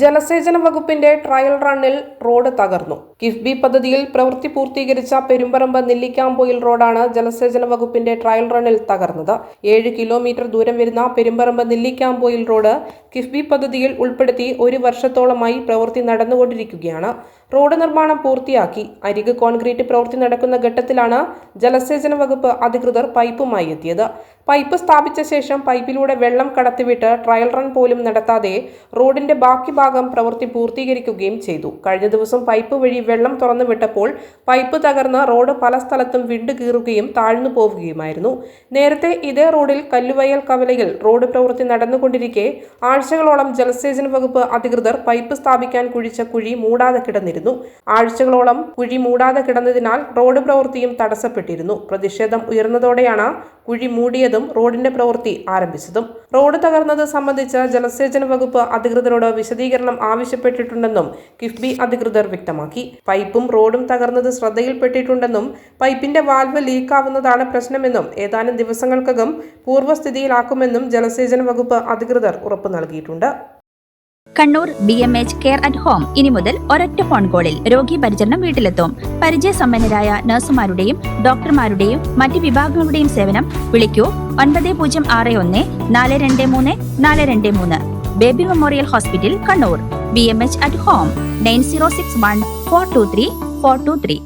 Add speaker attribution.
Speaker 1: ജലസേചന വകുപ്പിന്റെ trial റണ്ണിൽ road തകർന്നു. കിഫ്ബി പദ്ധതിയിൽ പ്രവൃത്തി പൂർത്തീകരിച്ച പെരുമ്പറമ്പ് നെല്ലിക്കാമ്പൊയിൽ റോഡാണ് ജലസേചന വകുപ്പിന്റെ ട്രയൽ റണ്ണിൽ തകർന്നത്. ഏഴ് കിലോമീറ്റർ ദൂരം വരുന്ന പെരുമ്പറമ്പ് നെല്ലിക്കാമ്പൊയിൽ റോഡ് കിഫ്ബി പദ്ധതിയിൽ ഉൾപ്പെടുത്തി ഒരു വർഷത്തോളമായി പ്രവൃത്തി നടന്നുകൊണ്ടിരിക്കുകയാണ്. റോഡ് നിർമ്മാണം പൂർത്തിയാക്കി അരിക് കോൺക്രീറ്റ് പ്രവൃത്തി നടക്കുന്ന ഘട്ടത്തിലാണ് ജലസേചന വകുപ്പ് അധികൃതർ പൈപ്പുമായി എത്തിയത്. പൈപ്പ് സ്ഥാപിച്ച ശേഷം പൈപ്പിലൂടെ വെള്ളം കടത്തിവിട്ട് ട്രയൽ റൺ പോലും നടത്താതെ റോഡിന്റെ ബാക്കി ഭാഗം പ്രവൃത്തി പൂർത്തീകരിക്കുകയും ചെയ്തു. കഴിഞ്ഞ ദിവസം പൈപ്പ് വഴി വെള്ളം തുറന്നു വിട്ടപ്പോൾ പൈപ്പ് തകർന്ന് റോഡ് പല സ്ഥലത്തും വിണ്ടുകീറുകയും താഴ്ന്നു പോവുകയുമായിരുന്നു. നേരത്തെ ഇതേ റോഡിൽ കല്ലുവയൽ കവലയിൽ റോഡ് പ്രവൃത്തി നടന്നുകൊണ്ടിരിക്കെ ആഴ്ചകളോളം ജലസേചന വകുപ്പ് അധികൃതർ പൈപ്പ് സ്ഥാപിക്കാൻ കുഴിച്ച കുഴി മൂടാതെ കിടന്നിരുന്നു. ആഴ്ചകളോളം കുഴി മൂടാതെ കിടന്നതിനാൽ റോഡ് പ്രവൃത്തിയും തടസ്സപ്പെട്ടിരുന്നു. പ്രതിഷേധം ഉയർന്നതോടെയാണ് കുഴി മൂടിയതും റോഡിന്റെ പ്രവൃത്തി ആരംഭിച്ചതും. റോഡ് തകർന്നത് സംബന്ധിച്ച് ജലസേചന വകുപ്പ് അധികൃതരോട് വിശദീകരണം ആവശ്യപ്പെട്ടിട്ടുണ്ടെന്നും കിഫ്ബി അധികൃതർ വ്യക്തമാക്കി. പൈപ്പും റോഡും തകർന്നത് ശ്രദ്ധയിൽപ്പെട്ടിട്ടുണ്ടെന്നും പൈപ്പിന്റെ വാൽവ് ലീക്കാവുന്നതാണ് പ്രശ്നമെന്നും ഏതാനും ദിവസങ്ങൾക്കകം പൂർവസ്ഥിതിയിലാക്കുമെന്നും ജലസേചന വകുപ്പ് അധികൃതർ ഉറപ്പു നൽകിയിട്ടുണ്ട്.
Speaker 2: Kannur B M H care at home ഇനി മുതൽ ഒരൊറ്റ ഫോൺ കോളിൽ രോഗി പരിചരണം വീട്ടിലെത്തും. പരിചയസമ്പന്നരായ നഴ്സുമാരുടെയും ഡോക്ടർമാരുടെയും മറ്റ് വിഭാഗങ്ങളുടെയും സേവനം വിളിക്കൂ ഒൻപത് പൂജ്യം ആറ് ഒന്ന് നാല് രണ്ട് മൂന്ന് നാല് രണ്ട് മൂന്ന്. Baby memorial hospital Kannur. B M H at home. Nine zero six one four two three four two three.